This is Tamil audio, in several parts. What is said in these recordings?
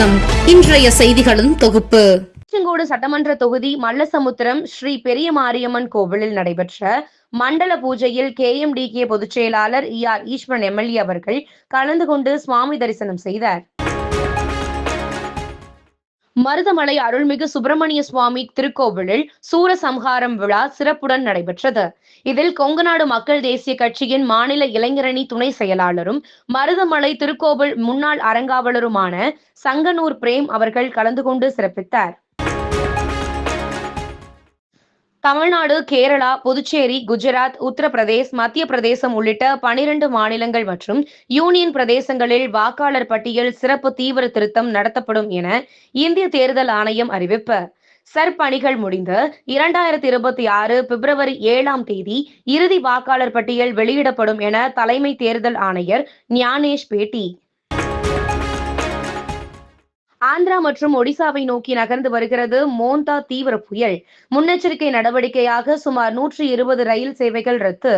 வணக்கம். இன்றைய செய்திகளின் தொகுப்பு. திருச்செங்கோடு சட்டமன்ற தொகுதி மல்லசமுத்திரம் ஸ்ரீ பெரிய மாரியம்மன் கோவிலில் நடைபெற்ற மண்டல பூஜையில் கே எம் டி கே பொதுச் செயலாளர் இ ஆர் ஈஸ்வரன் எம்எல்ஏ அவர்கள் கலந்து கொண்டு சுவாமி தரிசனம் செய்தார். மருதமலை அருள்மிகு சுப்பிரமணிய சுவாமி திருக்கோவிலில் சூரசம்ஹாரம் விழா சிறப்புடன் நடைபெற்றது. இதில் கொங்குநாடு மக்கள் தேசிய கட்சியின் மாநில இளைஞரணி துணை செயலாளரும் மருதமலை திருக்கோவில் முன்னாள் அறங்காவலருமான சங்கனூர் பிரேம் அவர்கள் கலந்து கொண்டு சிறப்பித்தார். தமிழ்நாடு கேரளா புதுச்சேரி குஜராத் உத்தரப்பிரதேஷ் மத்திய பிரதேசம் உள்ளிட்ட பனிரெண்டு மாநிலங்கள் மற்றும் யூனியன் பிரதேசங்களில் வாக்காளர் பட்டியல் சிறப்பு தீவிர திருத்தம் நடத்தப்படும் என இந்திய தேர்தல் ஆணையம் அறிவிப்பு. சர் பணிகள் முடிந்த இரண்டாயிரத்தி இருபத்தி ஆறு பிப்ரவரி ஏழாம் தேதி இறுதி வாக்காளர் பட்டியல் வெளியிடப்படும் என தலைமை தேர்தல் ஆணையர் ஞானேஷ் பேட்டி. ஆந்திரா மற்றும் ஒடிசாவை நோக்கி நகர்ந்து வருகிறது மோந்தா தீவிர புயல். முன்னெச்சரிக்கை நடவடிக்கையாக சுமார் நூற்றி இருபது ரயில் சேவைகள் ரத்து.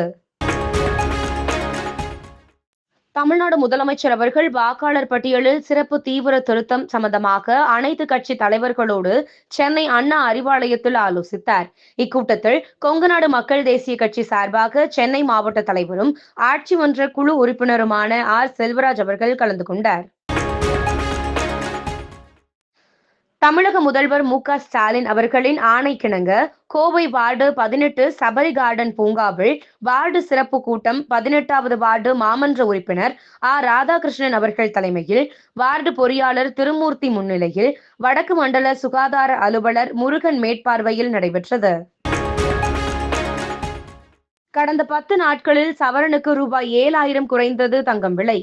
தமிழ்நாடு முதலமைச்சர் அவர்கள் வாக்காளர் பட்டியலில் சிறப்பு தீவிர திருத்தம் சம்பந்தமாக அனைத்து கட்சி தலைவர்களோடு சென்னை அண்ணா அறிவாலயத்தில் ஆலோசித்தார். இக்கூட்டத்தில் கொங்குநாடு மக்கள் தேசிய கட்சி சார்பாக சென்னை மாவட்ட தலைவரும் ஆட்சி மன்ற குழு உறுப்பினருமான ஆர் செல்வராஜ் அவர்கள் கலந்து கொண்டார். தமிழக முதல்வர் மு க ஸ்டாலின் அவர்களின் ஆணைக்கிணங்க கோவை வார்டு பதினெட்டு சபரி கார்டன் பூங்காவில் வார்டு சிறப்பு கூட்டம் பதினெட்டாவது வார்டு மாமன்ற உறுப்பினர் ஆ. ராதாகிருஷ்ணன் அவர்கள் தலைமையில் வார்டு பொறியாளர் திருமூர்த்தி முன்னிலையில் வடக்கு மண்டல சுகாதார அலுவலர் முருகன் மேற்பார்வையில் நடைபெற்றது. கடந்த பத்து நாட்களில் சவரனுக்கு ரூபாய் ஏழாயிரம் குறைந்தது தங்கம் விலை.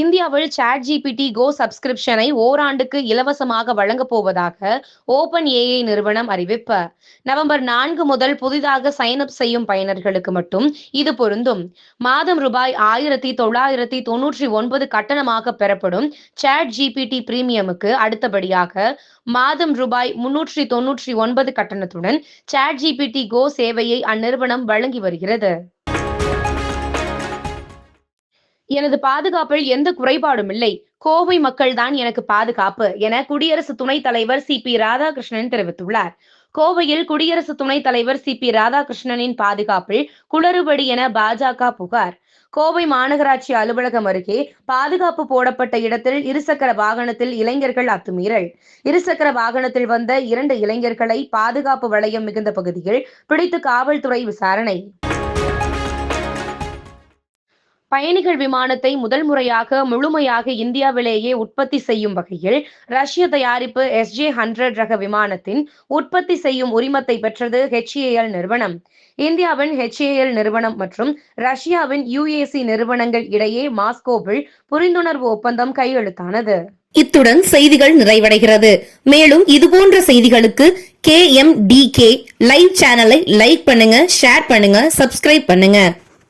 இந்தியாவில் சாட் ஜிபிடி கோ சப்ஸ்கிரிப்ஷனை ஓராண்டுக்கு இலவசமாக வழங்கப் போவதாக ஓபன் ஏஐ நிறுவனம் அறிவிப்பு. நவம்பர் நான்கு முதல் புதிதாக சைன் அப் செய்யும் பயனர்களுக்கு மட்டும் இது பொருந்தும். மாதம் ரூபாய் ஆயிரத்தி தொள்ளாயிரத்தி தொன்னூற்றி ஒன்பது கட்டணமாக பெறப்படும் சாட் ஜிபிடி பிரீமியமுக்கு அடுத்தபடியாக மாதம் ரூபாய் முன்னூற்றி தொன்னூற்றி ஒன்பது கட்டணத்துடன் சாட் ஜிபிடி கோ சேவையை அந்நிறுவனம் வழங்கி வருகிறது. எனது பாதுகாப்பில் எந்த குறைபாடும் இல்லை. கோவை மக்கள்தான் எனக்கு பாதுகாப்பு என குடியரசு துணைத் தலைவர் சி பி ராதாகிருஷ்ணன் தெரிவித்துள்ளார். கோவையில் குடியரசு துணைத் தலைவர் சி பி ராதாகிருஷ்ணனின் பாதுகாப்பில் குளறுபடி என பாஜக புகார். கோவை மாநகராட்சி அலுவலகம் அருகே பாதுகாப்பு போடப்பட்ட இடத்தில் இருசக்கர வாகனத்தில் இளைஞர்கள் அத்துமீறல். இருசக்கர வாகனத்தில் வந்த இரண்டு இளைஞர்களை பாதுகாப்பு வளையம் மிகுந்த பகுதியில் பிடித்து காவல்துறை விசாரணை. பயணிகள் விமானத்தை முதல் முறையாக முழுமையாக இந்தியாவிலேயே உற்பத்தி செய்யும் வகையில் ரஷ்ய தயாரிப்பு எஸ்ஜே ஹண்ட்ரட் ரக விமானத்தின் உற்பத்தி செய்யும் உரிமத்தை பெற்றது ஹெச்ஏஎல் நிறுவனம். இந்தியாவின் ஹெச்ஏஎல் நிறுவனம் மற்றும் ரஷ்யாவின் யுஏசி நிறுவனங்கள் இடையே மாஸ்கோவில் புரிந்துணர்வு ஒப்பந்தம் கையெழுத்தானது. இத்துடன் செய்திகள் நிறைவடைகிறது. மேலும் இதுபோன்ற செய்திகளுக்கு K M D K live சேனலை லைக் பண்ணுங்க ஷேர் பண்ணுங்க சப்ஸ்கிரைப் பண்ணுங்க.